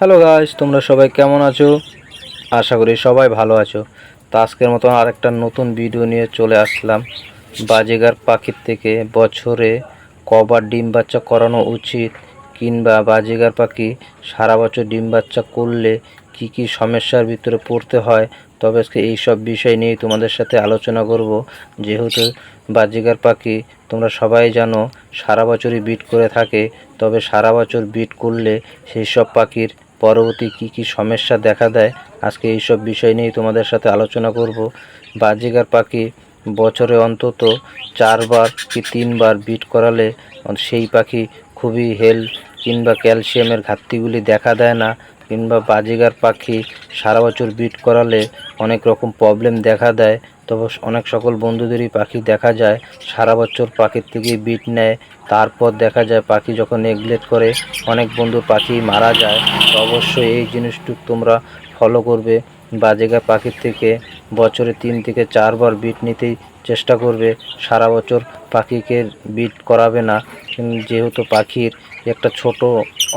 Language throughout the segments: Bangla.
হ্যালো গাইস, তোমরা সবাই কেমন আছো? আশা করি সবাই ভালো আছো। তো আজকের মতো আরেকটা নতুন ভিডিও নিয়ে চলে আসলাম। বাজেগার পাখির থেকে বছরে কবার ডিম বাচ্চা করানো উচিত, কিংবা বাজেগার পাখি সারা বছর ডিম বাচ্চা করলে কি কি সমস্যার ভিতরে পড়তে হয়? তবে আজকে এই সব বিষয় নিয়ে তোমাদের সাথে আলোচনা করব। যেহেতু বাজিগার পাখি তোমরা সবাই জানো, সারা বছরই বিট করে থাকে, তবে সারা বছর বিট করলে সেই সব পাখির পরবর্তী কি কি সমস্যা দেখা দেয়, আজকে এই সব বিষয় নিয়ে তোমাদের সাথে আলোচনা করব। বাজিগার পাখি বছরে অন্তত চারবার কি তিনবার বিট করালে সেই পাখি খুবই হেলথ কিংবা ক্যালসিয়ামের ঘাটতিগুলি দেখা দেয় না, কিংবা বাজিগার পাখি সারা বছর বিট করালে অনেক রকম প্রবলেম দেখা দেয়। তবে অনেক সকল বন্ধুদেরই পাখি দেখা যায়। সারা বছর পাখির থেকে বিট নেয়। তারপর দেখা যায় পাখি যখন নেগলেক্ট করে, অনেক বন্ধু পাখি মারা যায়। তো অবশ্যই এই জিনিসটু তোমরা ফলো করবে। বাজেগা পাখির থেকে বছরে তিন থেকে চারবার বিট নিতেই চেষ্টা করবে। সারা বছর পাখিকে বিট করাবে না। যেহেতু পাখির একটা ছোট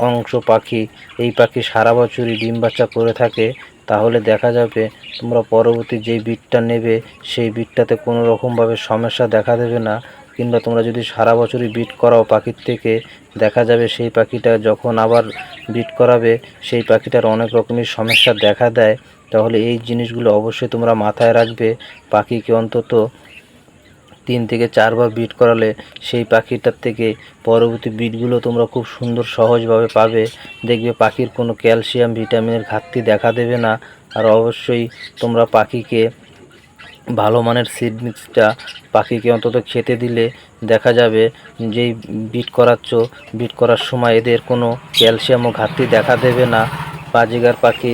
অংশ পাখি, এই পাখি সারা বছরই ডিম বাচ্চা করে থাকে। তাহলে দেখা যাবে তোমরা পরবর্তী যেই বিটটা নেবে, সেই বিটটাতে কোনো রকমভাবে সমস্যা দেখা দেবে না। কিংবা তোমরা যদি সারা বছরই বিট করাও পাখির থেকে, দেখা যাবে সেই পাখিটা যখন আবার বিট করাবে, সেই পাখিটার অনেক রকমের সমস্যা দেখা দেয়। তাহলে এই জিনিসগুলো অবশ্যই তোমরা মাথায় রাখবে। পাখিকে অন্তত তিন থেকে চারবার বিট করালে সেই পাখিটার থেকে পরবর্তী বিটগুলো তোমরা খুব সুন্দর সহজভাবে পাবে। দেখবে পাখির কোনো ক্যালসিয়াম ভিটামিনের ঘাটতি দেখা দেবে না। আর অবশ্যই তোমরা পাখিকে ভালো মানের সিড পাখিকে অন্তত খেতে দিলে দেখা যাবে যেই বিট করাচ্ছ বিট করার সময় এদের কোনো ক্যালসিয়াম ও ঘাটতি দেখা দেবে না। বাজিগার পাখি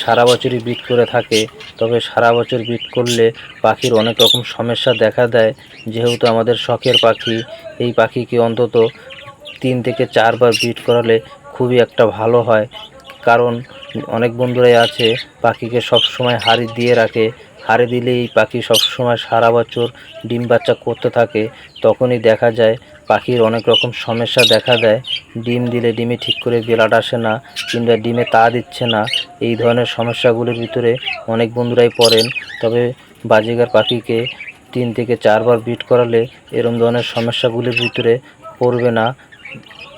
সারা বছরই বিট করে থাকে। তবে সারা বছর বিট করলে পাখির অনেক রকম সমস্যা দেখা দেয়। যেহেতু আমাদের শখের পাখি, এই পাখিকে অন্তত তিন থেকে চারবার বিট করালে খুবই একটা ভালো হয়। কারণ অনেক বন্ধুরাই আছে, পাখিকে সব সময় হাড়ি দিয়ে রাখে। হাড়ি দিলে এই পাখি সব সময় সারা বছর ডিম বাচ্চা করতে থাকে। তখনই দেখা যায় পাখির অনেক রকম সমস্যা দেখা দেয়। ডিম দিলে ডিমে ঠিক করে বেলাট আসে না কিংবা ডিমে তা দিচ্ছে না। এই ধরনের সমস্যাগুলির ভিতরে অনেক বন্ধুরাই পড়েন। তবে বাজিগার পাখিকে তিন থেকে চারবার বিট করালে এরম ধরনের সমস্যাগুলির ভিতরে পড়বে না।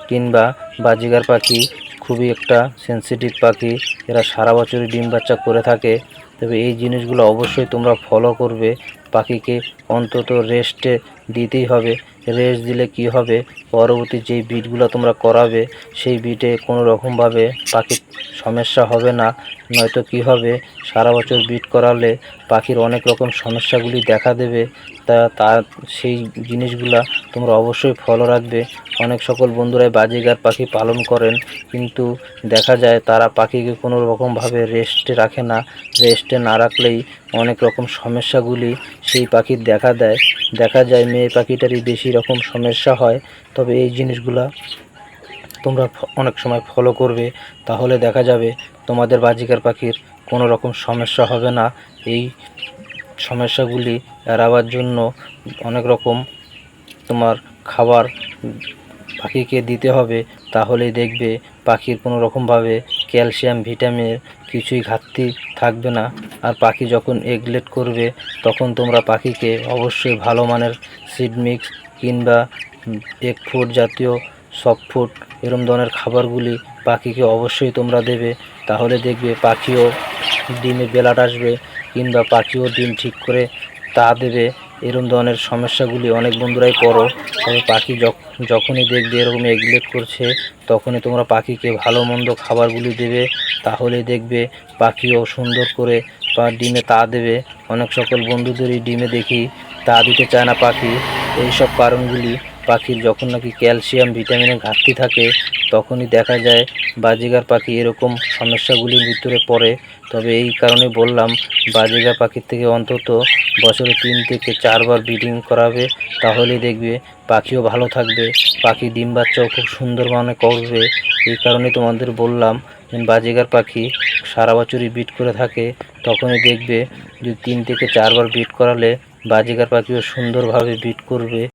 কিংবা বাজিগার পাখি খুবই একটা সেনসিটিভ পাখি, এরা সারা বছরই ডিম বাচ্চা করে থাকে। তবে এই জিনিসগুলো অবশ্যই তোমরা ফলো করবে। পাখিকে অন্তত রেস্টে দিতেই হবে। রেস্ট দিলে কি হবে? পরবর্তী যেই বিটগুলো তোমরা করাবে, সেই বিটে কোনো রকমভাবে পাখির সমস্যা হবে না। নয়তো কি হবে? সারা বছর বিট করালে পাখির অনেক রকম সমস্যাগুলি দেখা দেবে। তা তার সেই জিনিসগুলা তোমরা অবশ্যই ফলো রাখবে। অনেক সকল বন্ধুরাই বাজিগার পাখি পালন করেন, কিন্তু দেখা যায় তারা পাখিকে কোনো রকমভাবে রেস্টে রাখে না। রেস্টে না রাখলেই অনেক রকম সমস্যাগুলি সেই পাখির দেখা দেয়। দেখা যায় মেয়ে পাখিটারই বেশি রকম সমস্যা হয়, তবে এই জিনিসগুলা তোমরা অনেক সময় ফলো করবে। তাহলে দেখা যাবে তোমাদের বাজিকার পাখির কোনো রকম সমস্যা হবে না। এই সমস্যাগুলি এড়াবার জন্য অনেক রকম তোমার খাবার পাখিকে দিতে হবে। তাহলেই দেখবে পাখির কোনো রকমভাবে ক্যালসিয়াম ভিটামিনের কিছুই ঘাটতি থাকবে না। আর পাখি যখন এগলেট করবে, তখন তোমরা পাখিকে অবশ্যই ভালো মানের সিড মিক্স কিংবা এক ফুড জাতীয় সফট ফুড এরম ধরনের খাবারগুলি পাখিকে অবশ্যই তোমরা দেবে। তাহলে দেখবে পাখিও ডিমে বেলাট আসবে কিংবা পাখিও ডিম ঠিক করে তা দেবে। এরম ধরনের সমস্যাগুলি অনেক বন্ধুরাই করো। তবে পাখি যখ- যখনই দেখবে এরকম এগলেট করছে, তখনই তোমরা পাখিকে ভালো মন্দ খাবারগুলি দেবে। তাহলে দেখবে পাখিও সুন্দর করে বা ডিমে তা দেবে। অনেক সকল বন্ধুদেরই ডিমে দেখি তা দিতে চায় না পাখি। এইসব কারণগুলি পাখির যখন নাকি ক্যালসিয়াম, ভিটামিনের ঘাটতি থাকে, তখনই দেখা যায় বাজিগার পাখি এরকম সমস্যাগুলির ভিতরে পড়ে। তবে এই কারণে বললাম, বাজিগার পাখির থেকে অন্তত বছরে তিন থেকে চারবার ব্রিডিং করাবে, তাহলেই দেখবে পাখিও ভালো থাকবে। পাখি ডিম বাচ্চাও খুব সুন্দর মানে করবে। এই কারণে তোমাদের বললাম বাজিগার পাখি সারা বছরই বিট করে থাকে, তখনই দেখবে যে তিন থেকে চারবার বিট করালে বাজিগার পাখিও সুন্দরভাবে বিট করবে।